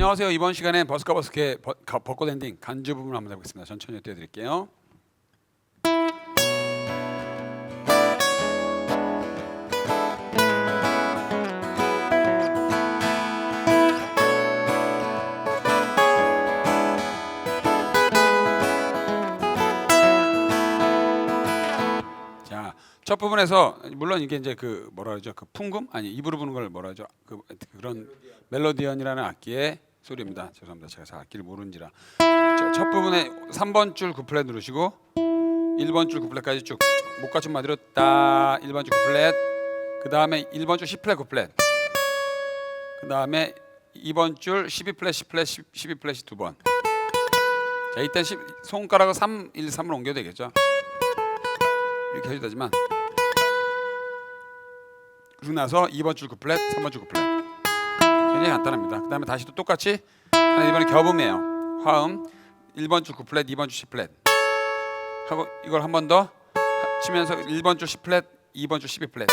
안녕하세요. 이번 시간에 버스커 버스케 벚꽃 엔딩 간주 부분 한번 해보겠습니다. 천천히 띄워드릴게요. 자, 첫 부분에서 물론 이게 이제 그 뭐라 그러죠? 그 풍금 아니 입으로 부는 걸 뭐라 하죠? 그 그런 멜로디언이라는 악기의 소리입니다. 죄송합니다. 제가 잘 악기를 모르는지라. 저, 첫 부분에 3번 줄 9플랫 누르시고 1번 줄 9플랫까지 쭉 목받침 마디로 따 1번 줄 9플랫 그 다음에 1번 줄 10플랫 9플랫 그 다음에 2번 줄 12플랫 10플랫 12플랫이 두 번. 자 10, 손가락을 3, 1, 3으로 옮겨야 되겠죠. 이렇게 해도 되지만 그러고 나서 2번 줄 9플랫, 3번 줄 9플랫 굉장히 간단합니다. 그 다음에 다시 또 똑같이 이번에 겹음이에요. 화음 1번 줄 9플랫, 2번 줄 10플랫 하고 이걸 한 번 더 치면서 1번 줄 10플랫, 2번 줄 12플랫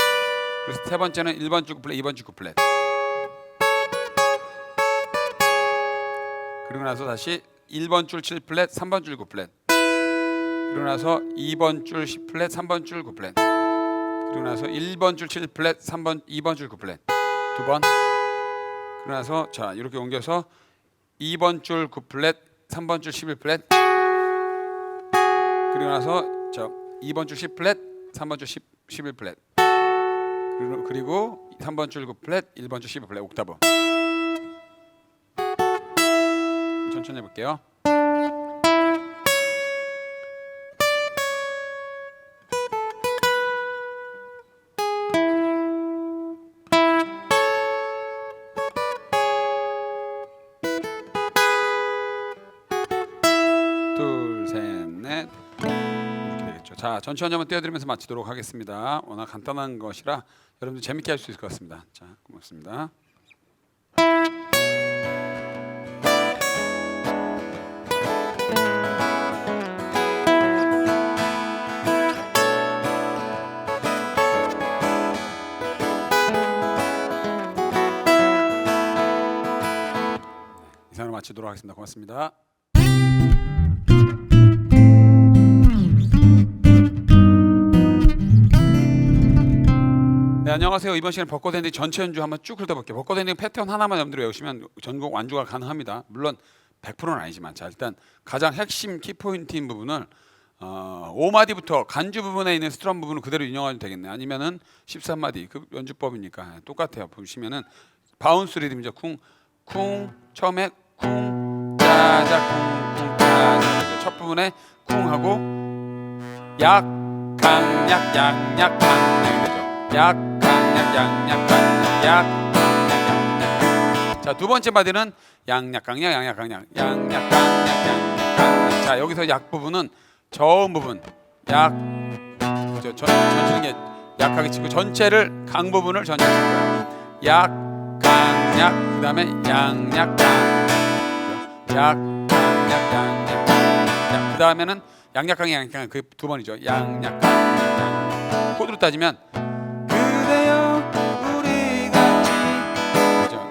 그래서 세 번째는 1번 줄 9플랫, 2번 줄 9플랫 그리고 나서 다시 1번 줄 7플랫, 3번 줄 9플랫 그리고 나서 2번 줄 10플랫, 3번 줄 9플랫. 그리고 나서 1번 줄 7플랫, 3번 2번 줄 9플랫. 두 번. 그리고 나서 자, 이렇게 옮겨서 2번 줄 9플랫, 3번 줄 11플랫. 그리고 나서 저 2번 줄 10플랫, 3번 줄 10, 11플랫. 그리고, 그리고 3번 줄 9플랫, 1번 줄 12플랫 옥타브. 천천히 해 볼게요. 전체 한번 띄워드리면서 마치도록 하겠습니다. 워낙 간단한 것이라 여러분들 재밌게 할 수 있을 것 같습니다. 자, 고맙습니다. 이상으로 마치도록 하겠습니다. 고맙습니다. 안녕하세요. 이번 시간 벚꽃 엔딩 전체 연주 한번 쭉 훑어볼게요. 벚꽃 엔딩 패턴 하나만 염두로 외우시면 전곡 완주가 가능합니다. 물론 100%는 아니지만 자 일단 가장 핵심 키포인트인 부분을 어, 5마디부터 간주 부분에 있는 스트럼 부분을 그대로 인용하면 되겠네. 아니면은 13마디 그 연주법이니까 똑같아요. 보시면은 바운스 리듬이죠. 쿵 쿵 처음에 쿵 짜자 쿵 쿵 짜자 첫 부분에 쿵 하고 약 강약 양약 강약이 되죠. 약 약 강약 자두 번째 마디는 양약 강약 양약 강약 양약 강약 양약 강약 자 여기서 약 부분은 저음 부분 약 저 전치는 게 약하게 치고 전체를 강 부분을 전체 칠 거예요 약 강 약 그 다음에 양 약 강약 약 강약 양약 자, 그 다음에는 양약강약 양약강 그 두 번이죠. 양 약 강 양. 코드로 따지면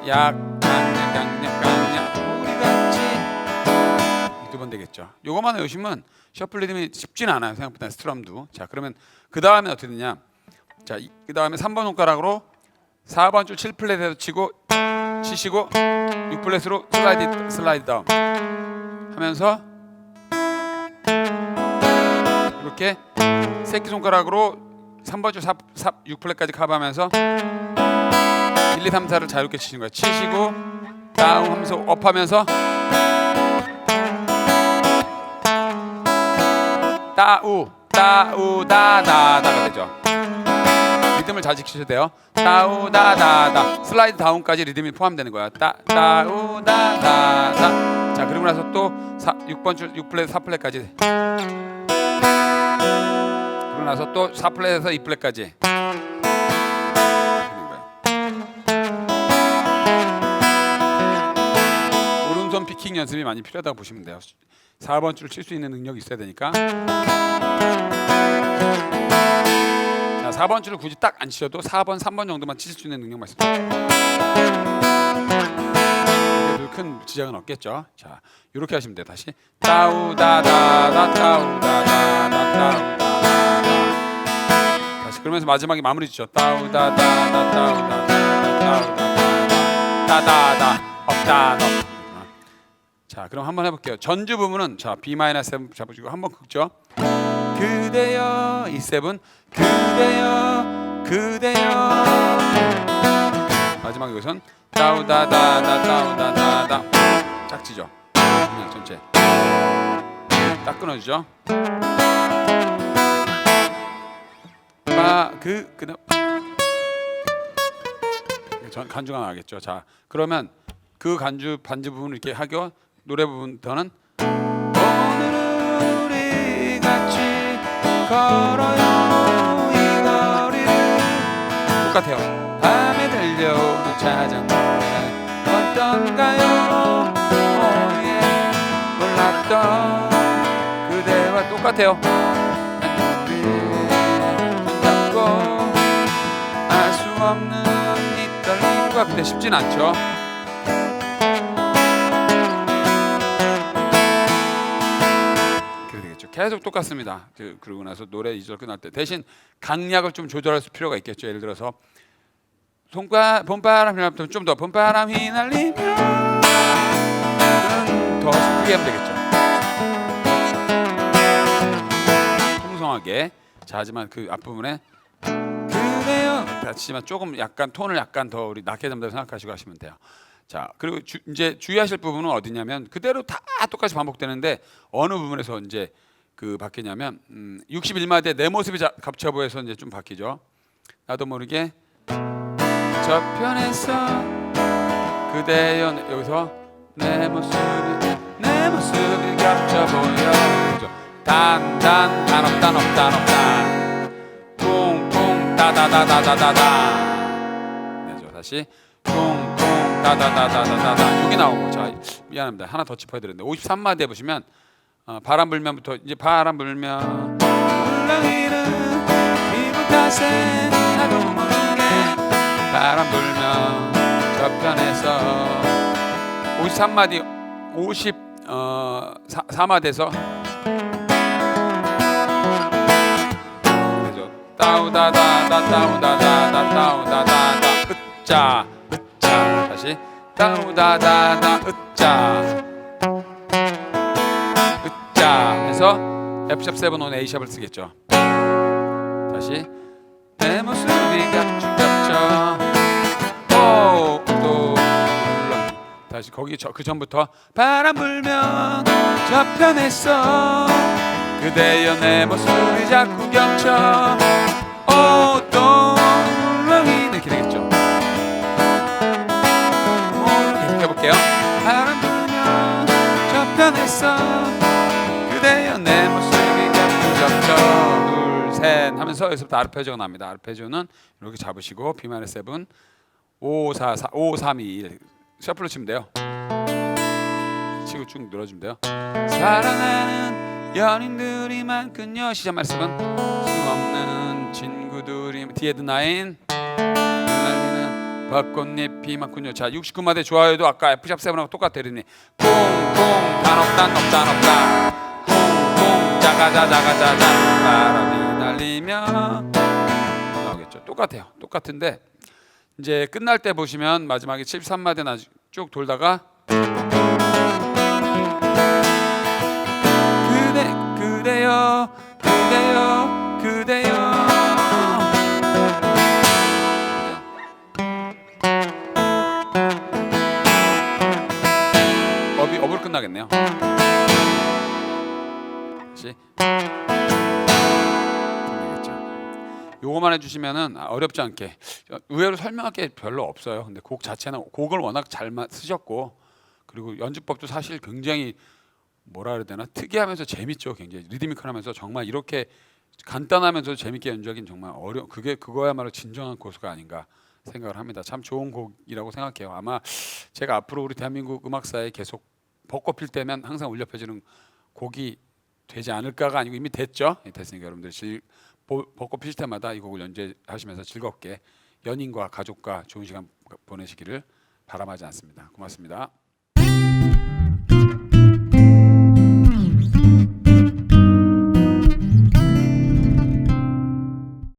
약 강약 양약강약 우리 같이 두 번 되겠죠. 요거만 외우시면 셔플 리듬이 쉽진 않아요. 생각보다 스트럼도. 자 그러면 그 다음에 어떻게 되냐? 자그 다음에 3번 손가락으로 4번 줄 7플랫에서 치고 치시고 6플랫으로 슬라이드 슬라이드 다운 하면서 이렇게 새끼 손가락으로 3번 줄 4, 4, 6플랫까지 커버하면서 1, 2, 3, 4를 자유롭게 치시는 거예요. 치시고 다운 하면서 업 하면서 따우 따우 다다다가 되죠. 리듬을 잘 지키셔야 돼요. 따우 다다다 슬라이드 다운까지 리듬이 포함되는 거야. 따 따우 다다다 자 그리고 나서 또 4, 6번 줄 6플랫 4플랫까지 그러고 나서 또 4플랫에서 2플랫까지 오른손 피킹 연습이 많이 필요하다고 보시면 돼요 4번 줄 칠 수 있는 능력이 있어야 되니까 자 4번 줄을 굳이 딱 안 치셔도 4번 3번 정도만 치실 수 있는 능력만 있어요 큰 지장은 없겠죠. 자, 이렇게 하시면 돼요. 다시 따우다다다 따우다다다 따우다다다 다시 그러면서 마지막에 마무리 짓죠. 따우다다다 따우다다다 따우다다다 따다다 없다 없. 자, 그럼 한번 해볼게요. 전주 부분은 자 B 마이너스 7 잡으시고 한번 긁죠. 그대여 이 세븐 그대여 그대여 마지막 여기선 따우다다다 따우다다다 짝지죠. 그냥 전체 딱 끊어주죠. 마그 그다음 전 간주가 나겠죠. 자 그러면 그 간주 반주 부분 이렇게 하고 노래 부분부터는 오늘은 우리 같이 걸어요 이 거리를 똑같아요. 밤에 들려오는 자전 노래 어떤가요? 오예 몰랐던 그대와 똑같아요. 손잡고 알 수 없는 이 떨림과 근데 쉽진 않죠. 계속 똑같습니다. 그- 그러고 나서 노래 2절 끝날 때 대신 강약을 좀 조절할 수 필요가 있겠죠. 예를 들어서 손바 봄바람이 날면 좀더 봄바람이 날리면 더 슬프게 하면 되겠죠. 풍성하게. 자 하지만 그 앞부분에 그래요. 하지만 조금 약간 톤을 약간 더 우리 낮게 잡는다고 생각하시고 하시면 돼요. 자 그리고 주, 이제 주의하실 부분은 어디냐면 그대로 다 똑같이 반복되는데 어느 부분에서 이제 그 바뀌냐면 음, 61마디에 내 모습이 자, 갑자보에서 이제 좀 바뀌죠. 나도 모르게 저편에서 그대여 여기서 내 모습이 내 모습이 겹쳐 보여? 단단 단업 단업 단업 단 쿵쿵 따다다다다다다 네죠 다시 쿵쿵 따다다다다다다 여기 나오고 자 미안합니다 하나 더 짚어야 되는데 53마디에 보시면 어, 바람 불면부터 이제 바람 불면. 물렁이는 피부 탓에 나도 모르게 바람 불면 저편에서 53마디 50 어, 4마디에서. 그죠? 따우다다다 따우다다다 따우다다다 으짜 으짜. 다시. 따우다다다 으짜 으짜 해서 F샵 7 오는 A샵을 쓰겠죠. 다시. 내 모습이 겹쳐 오또 다시 거기 저, 그 전부터 바람 불면 저편에서 그대여 내 모습이 자꾸 겹쳐. 오또 울렁이 이렇게 7 하면서 여기서부터 아르페지오가 납니다. 아르페지오는 이렇게 잡으시고 B 마이너 7 5 4 4 5 3 2 1 셔플로 치면 돼요. 치고 쭉 늘어주면 돼요. 사랑하는 연인들이만큼요. 시작 말씀은 수없는 친구들이 디에드 나인 벚꽃잎이 많군요. 자, 69마대 좋아요도 아까 F샵 7하고 똑같으리니 쿵쿵 단없단 없단 없단 쿵쿵 자가자자가자자 날리면 나오겠죠. 똑같아요. 똑같은데 이제 끝날 때 보시면 마지막에 73마디 나 쭉 돌다가 그대 그대여 그대여 그대여. 업이 업으로 끝나겠네요. 다시 요거만 해주시면은 어렵지 않게 의외로 설명할 게 별로 없어요. 근데 곡 자체는 곡을 워낙 잘 마- 쓰셨고 그리고 연주법도 사실 굉장히 뭐라 그래야 되나 특이하면서 재밌죠. 굉장히 리드미컬하면서 정말 이렇게 간단하면서 재밌게 연주하기는 정말 어려. 그게 그거야말로 진정한 고수가 아닌가 생각을 합니다. 참 좋은 곡이라고 생각해요. 아마 제가 앞으로 우리 대한민국 음악사에 계속 벚꽃 필 때면 항상 울려 펴지는 곡이 되지 않을까가 아니고 이미 됐죠. 예, 됐으니까 여러분들 벚꽃 필 때마다 이 곡을 연주하시면서 즐겁게 연인과 가족과 좋은 시간 보내시기를 바람하지 않습니다. 고맙습니다.